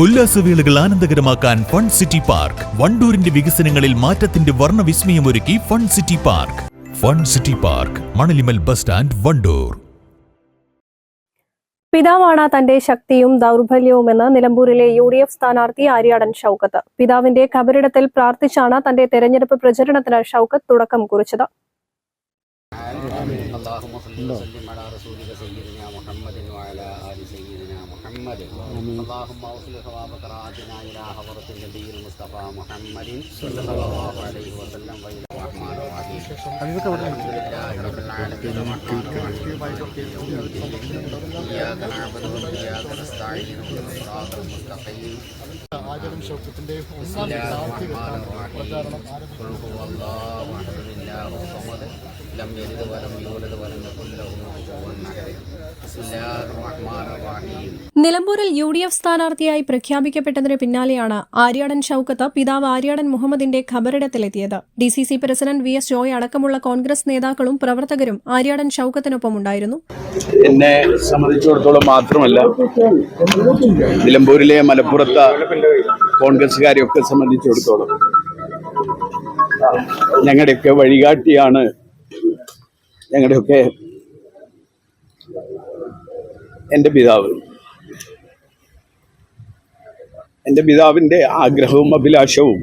ഉല്ലാസവേളകൾ ആനന്ദകരമാക്കാൻ fun city park. വണ്ടൂരിന്റെ വികസനങ്ങളിൽ മാറ്റത്തിന്റെ വർണവിസ്മയമൊരുക്കി fun city park. Fun city park Manalimal bus stand Wandoor. പിതാവാണ് തന്റെ ശക്തിയും ദൗർബല്യവുമെന്ന് നിലമ്പൂരിലെ യു ഡി എഫ് സ്ഥാനാർത്ഥി ആര്യാടൻ ഷൌക്കത്ത്. പിതാവിന്റെ കബറിടത്തിൽ പ്രാർത്ഥിച്ചാണ് തന്റെ തെരഞ്ഞെടുപ്പ് പ്രചരണത്തിന് ഷൌക്കത്ത് തുടക്കം കുറിച്ചത്. اللهم صل وسلم على رسولك سيدنا محمد وعلى ال سيدنا محمد اللهم اوصل ثواب قراءتنا الى حضره النبي المصطفى محمد صلى الله عليه وسلم والى الرحمن الرحيم الحمد لله رب العالمين الرحمن الرحيم مالك يوم الدين اياك نعبد واياك نستعين اهدنا الصراط المستقيم ആചാരം ഷൗക്കത്തിന്റെ بسم الله الرحمن الرحيم قل هو الله احد الله الصمد لم يلد ولم يولد ولم يكن له كفوا احد بسم الله الرحمن الرحيم നിലമ്പൂരിൽ യു ഡി എഫ് സ്ഥാനാർത്ഥിയായി പ്രഖ്യാപിക്കപ്പെട്ടതിന് പിന്നാലെയാണ് ആര്യാടൻ ഷൌക്കത്ത് പിതാവ് ആര്യാടൻ മുഹമ്മദിന്റെ ഖബറിടത്തിലെത്തിയത് D C C president V S Joy അടക്കമുള്ള കോൺഗ്രസ് നേതാക്കളും പ്രവർത്തകരും ആര്യാടൻ ഷൌക്കത്തിനൊപ്പമുണ്ടായിരുന്നു എന്നെ സംബന്ധിച്ചിടത്തോളം മാത്രമല്ല നിലമ്പൂരിലെ മലപ്പുറത്തെ കോൺഗ്രസ്സുകാരെയൊക്കെ സംബന്ധിച്ചിടത്തോളം ഞങ്ങളുടെയൊക്കെ വഴികാട്ടിയാണ് ഞങ്ങളുടെയൊക്കെ എന്റെ പിതാവ്. എന്റെ പിതാവിന്റെ ആഗ്രഹവും അഭിലാഷവും.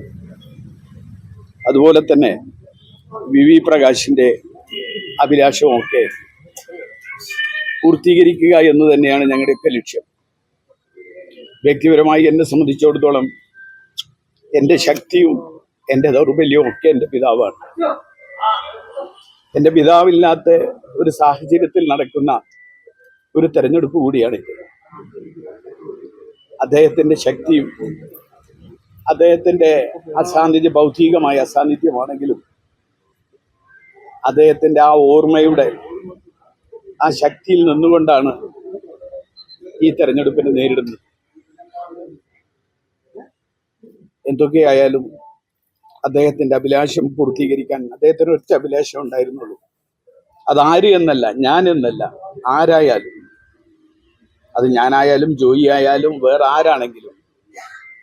അതുപോലെ തന്നെ വി വി പ്രകാശിന്റെ അഭിലാഷവും ഒക്കെ പൂർത്തീകരിക്കുക എന്ന് തന്നെയാണ് ഞങ്ങളുടെയൊക്കെ ലക്ഷ്യം. വ്യക്തിപരമായി എന്നെ സംബന്ധിച്ചിടത്തോളം എന്റെ ശക്തിയും എന്റെ ദൗർബല്യവും ഒക്കെ എന്റെ പിതാവാണ്. എന്റെ പിതാവില്ലാത്ത ഒരു സാഹചര്യത്തിൽ നടക്കുന്ന ഒരു തെരഞ്ഞെടുപ്പ് കൂടിയാണ് അദ്ദേഹത്തിന്റെ ശക്തിയും അദ്ദേഹത്തിന്റെ അസാന്നിധ്യ ഭൗതികമായ അസാന്നിധ്യമാണെങ്കിലും അദ്ദേഹത്തിന്റെ ആ ഓർമ്മയുടെ ആ ശക്തിയിൽ നിന്നുകൊണ്ടാണ് ഈ തെരഞ്ഞെടുപ്പിനെ നേരിടുന്നത്. എന്തൊക്കെയായാലും അദ്ദേഹത്തിന്റെ അഭിലാഷം പൂർത്തീകരിക്കാൻ അദ്ദേഹത്തിന് ഒറ്റ അഭിലാഷം ഉണ്ടായിരുന്നുള്ളൂ. അതാര് എന്നല്ല ഞാൻ എന്നല്ല ആരായാലും. അത് ഞാനായാലും ജോയി ആയാലും വേറെ ആരാണെങ്കിലും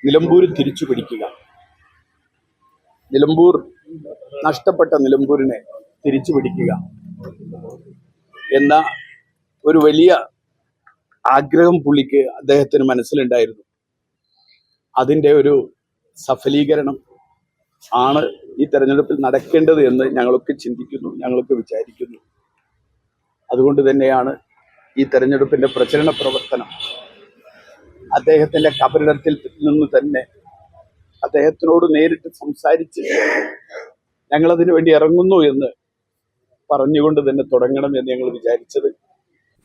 നിലമ്പൂർ തിരിച്ചു പിടിക്കുക. നിലമ്പൂർ നഷ്ടപ്പെട്ട നിലമ്പൂരിനെ തിരിച്ചു പിടിക്കുക എന്ന ഒരു വലിയ ആഗ്രഹം പുള്ളിക്ക് അദ്ദേഹത്തിന് മനസ്സിലുണ്ടായിരുന്നു. അതിന്റെ ഒരു സഫലീകരണം ആണ് ഈ തെരഞ്ഞെടുപ്പിൽ നടക്കേണ്ടത് എന്ന് ഞങ്ങളൊക്കെ ചിന്തിക്കുന്നു ഞങ്ങളൊക്കെ വിചാരിക്കുന്നു. അതുകൊണ്ട് തന്നെയാണ് ഈ തെരഞ്ഞെടുപ്പിന്റെ പ്രചരണ പ്രവർത്തനം. അദ്ദേഹത്തിന്റെ കബറിടത്തിൽ നിന്ന് തന്നെ അദ്ദേഹത്തിനോട് നേരിട്ട് സംസാരിച്ച് ഞങ്ങളതിനു വേണ്ടി ഇറങ്ങുന്നു എന്ന് പറഞ്ഞുകൊണ്ട് തന്നെ തുടങ്ങണം എന്ന് ഞങ്ങൾ വിചാരിച്ചത്.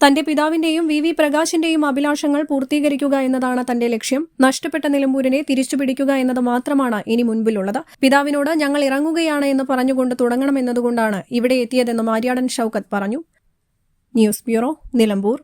തന്റെ പിതാവിന്റെയും വി വി പ്രകാശിന്റെയും അഭിലാഷങ്ങൾ പൂർത്തീകരിക്കുക എന്നതാണ് തന്റെ ലക്ഷ്യം. നഷ്ടപ്പെട്ട നിലമ്പൂരിനെ തിരിച്ചുപിടിക്കുക എന്നത് മാത്രമാണ് ഇനി മുൻപിലുള്ളത്. പിതാവിനോട് ഞങ്ങൾ ഇറങ്ങുകയാണ് എന്ന് പറഞ്ഞുകൊണ്ട് തുടങ്ങണമെന്നതുകൊണ്ടാണ് ഇവിടെ എത്തിയതെന്ന് മാര്യാടൻ ഷൌക്കത്ത് പറഞ്ഞു. News bureau Nilambur.